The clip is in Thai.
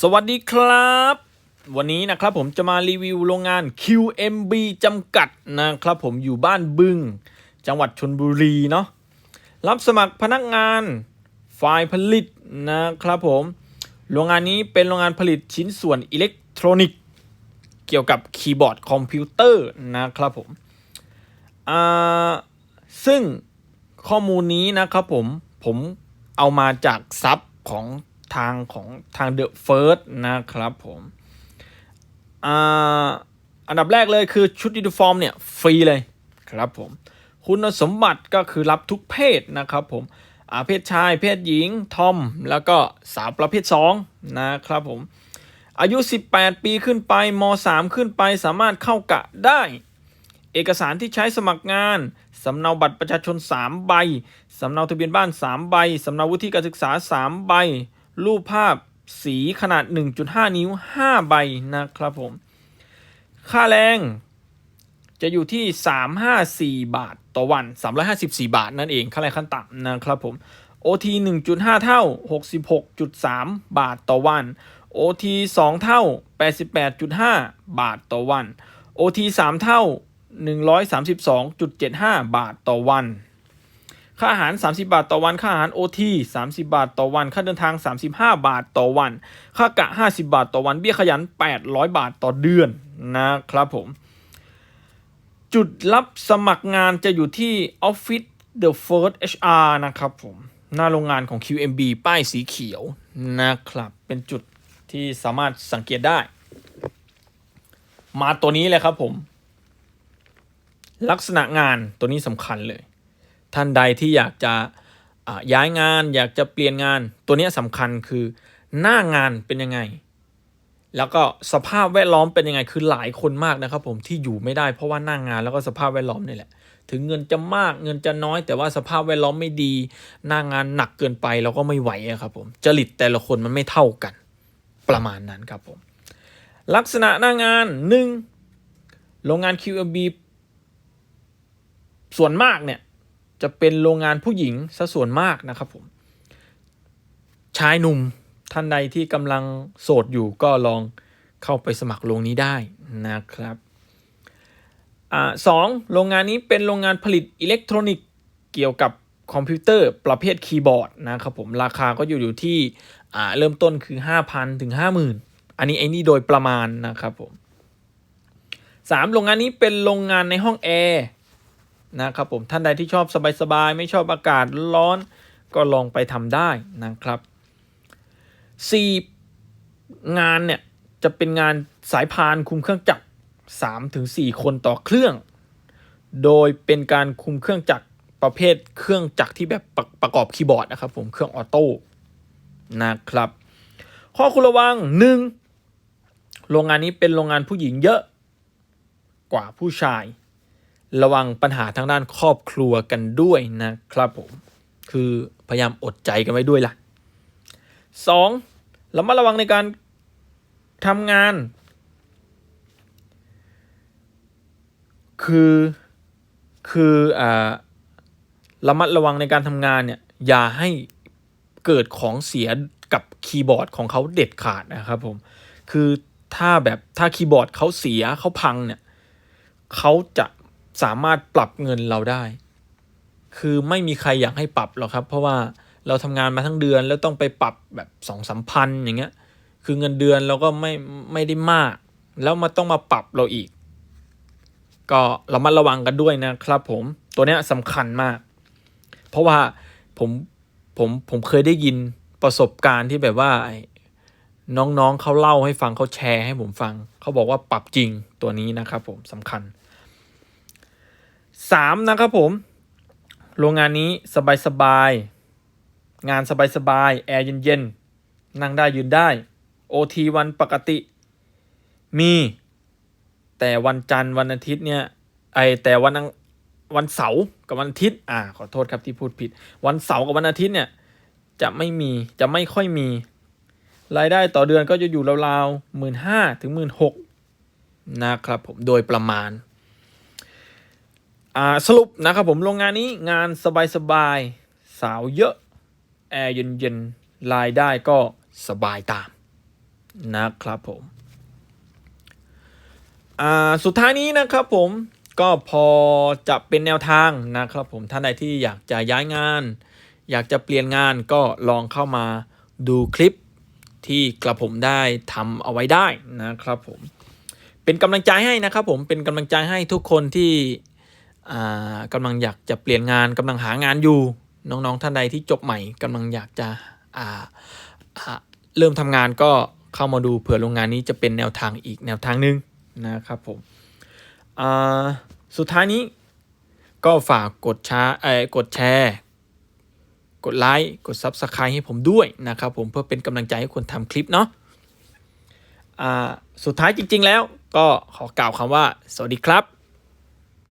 สวัสดีครับ วันนี้นะครับผมจะมารีวิวโรงงาน QMB จำกัดนะครับผมอยู่บ้านบึง จังหวัดชนบุรีเนาะรับสมัครพนักงานฝ่ายผลิตนะครับผม โรงงานนี้เป็นโรงงานผลิตชิ้นส่วนอิเล็กทรอนิกส์ เกี่ยวกับคีย์บอร์ดคอมพิวเตอร์นะครับผมอ่าซึ่งข้อมูลนี้นะครับผมผมเอามาจากซับของ ทางของทาง The First นะครับผมอันดับแรกเลยคือชุดยูนิฟอร์มเนี่ย ฟรีเลยครับผม คุณสมบัติก็คือรับทุกเพศนะครับผมอาเพศชายเพศหญิง ทอม แล้วก็สาวประเภท 2 นะครับผม อายุ 18 ปีขึ้นไปม 3 ขึ้นไปสามารถเข้ากะได้ เอกสารที่ใช้สมัครงาน สำเนาบัตรประชาชน 3 ใบ สำเนาทะเบียนบ้าน 3 ใบ สำเนาวุฒิการศึกษา 3 ใบ รูปภาพสีขนาด 1.5 นิ้ว 5 ใบนะครับผม ค่าแรงจะอยู่ที่ 354 บาทต่อวัน 354 บาทนั่นเองค่าแรงขั้นต่ำนะครับผม OT 1.5 เท่า 66.3 บาทต่อวัน OT 2 เท่า 88.5 บาทต่อวัน OT 3 เท่า 132.75 บาทต่อวัน ค่าอาหาร 30 บาทต่อวัน ค่าอาหาร OT 30 บาทต่อวัน ค่าเดินทาง 35 บาทต่อวัน ค่ากะ 50 บาทต่อวัน เบี้ยขยัน 800 บาทต่อเดือนนะครับผม จุดรับสมัครงานจะอยู่ที่ออฟฟิศ The First HR นะครับผม หน้าโรงงานของ QMB ป้ายสีเขียวนะครับ เป็นจุดที่สามารถสังเกตได้ มาตัวนี้เลยครับผม ลักษณะงานตัวนี้สำคัญเลย ท่านใดที่อยากจะย้ายงาน อยากจะเปลี่ยนงานตัวนี้สำคัญคือหน้างานเป็นยังไง แล้วก็สภาพแวดล้อมเป็นยังไงคือหลายคนมากนะครับ ผมที่อยู่ไม่ได้เพราะว่าหน้างานแล้วก็สภาพแวดล้อมนี่แหละ ถึงเงินจะมากเงินจะน้อย แต่ว่าสภาพแวดล้อมไม่ดี หน้างานหนักเกินไปเราก็ไม่ไหวครับ ผมจริตแต่ละคนมันไม่เท่ากัน ประมาณนั้นครับผมลักษณะหน้างานหนึ่งโรงงาน QMB ส่วนมากเนี่ย จะเป็นโรงงานผู้หญิงซะส่วนมากนะครับผม ชายหนุ่มท่านใดที่กำลังโสดอยู่ก็ลองเข้าไปสมัครโรงนี้ได้นะครับอสองโรงงานนี้เป็นโรงงานผลิตอิเล็กทรอนิกส์เกี่ยวกับคอมพิวเตอร์ประเภทคีย์บอร์ดนะครับผมราคาก็อยู่อยู่ที่เริ่มต้นคือ 5,000 ถึง 50,000 อันนี้ไอ้นี่โดยประมาณนะครับผมสามโรงงานนี้เป็นโรงงานในห้องแอร์ นะครับผมท่านใดที่ชอบสบายๆไม่ชอบอากาศร้อนก็ลองไปทำได้นะครับ 4. งานเนี่ยจะเป็นงานสายพานคุมเครื่องจักร3ถึง4คนต่อเครื่อง โดยเป็นการคุมเครื่องจักรประเภทเครื่องจักรที่แบบประประกอบคีย์บอร์ดนะครับผมเครื่องออโต้นะครับ ข้อคุณระวัง 1. โรงงานนี้เป็นโรงงานผู้หญิงเยอะกว่าผู้ชาย ระวังปัญหาทางด้านครอบครัวกันด้วยนะครับผม คือพยายามอดใจกันไว้ด้วยล่ะสองระมัดระวังในการทำงาน คือคืออ่าระมัดระวังในการทำงานเนี่ยอย่าให้เกิดของเสียกับคีย์บอร์ดของเขาเด็ดขาดนะครับผม คือถ้าแบบถ้าคีย์บอร์ดเขาเสียเขาพังเนี่ยเขาจะ สามารถปรับเงินเราได้ คือไม่มีใครอยากให้ปรับหรอกครับ เพราะว่าเราทำงานมาทั้งเดือนแล้วต้องไปปรับแบบสองสามพันอย่างเงี้ย คือเงินเดือนเราก็ไม่ไม่ได้มาก แล้วมาต้องมาปรับเราอีก ก็เรามาระวังกันด้วยนะครับ ผมตัวเนี้ยสำคัญมาก เพราะว่าผมผมผมเคยได้ยินประสบการณ์ที่แบบว่าน้องๆเขาเล่าให้ฟังเขาแชร์ให้ผมฟัง เขาบอกว่าปรับจริงตัวนี้นะครับผมสำคัญ สามนะครับผม โรงงานนี้สบายๆงานสบายๆแอร์เย็นๆ นั่งได้ยืนได้ OT วันปกติ มี แต่วันจันทร์วันอาทิตย์เนี่ยไอแต่วันวันเสาร์กับวันอาทิตย์อ่าขอโทษครับที่พูดผิด วันเสาร์กับวันอาทิตย์เนี่ยจะไม่มีจะไม่ค่อยมี รายได้ต่อเดือนก็จะอยู่ราวๆหมื่นห้าถึงหมื่นหกนะครับผมโดยประมาณ อ่าสรุปนะครับผมโรงงานนี้งานสบายๆ สาวเยอะ แอร์เย็นๆ รายได้ก็สบายตามนะครับผมอ่าสุดท้ายนี้นะครับผมก็พอจะเป็นแนวทางนะครับผมท่านใดที่อยากจะย้ายงาน อยากจะเปลี่ยนงานก็ลองเข้ามาดูคลิปที่กระผมได้ทำเอาไว้ได้นะครับผมเป็นกำลังใจให้นะครับผมเป็นกำลังใจให้ทุกคนที่ กำลังอยากจะเปลี่ยนงานกำลังหางานอยู่ น้องๆท่านใดที่จบใหม่กำลังอยากจะเริ่มทำงานก็เข้ามาดูเผื่อโรงงานนี้จะเป็นแนวทางอีกแนวทางหนึ่งนะครับผมสุดท้ายนี้ก็ฝากกดแชร์เออกดแชร์ กดไลค์กด Subscribe ให้ผมด้วยนะครับผมเพื่อเป็นกำลังใจให้คนทำคลิปเนาะสุดท้ายจริงๆแล้วก็ขอกล่าวคำว่า สวัสดีครับ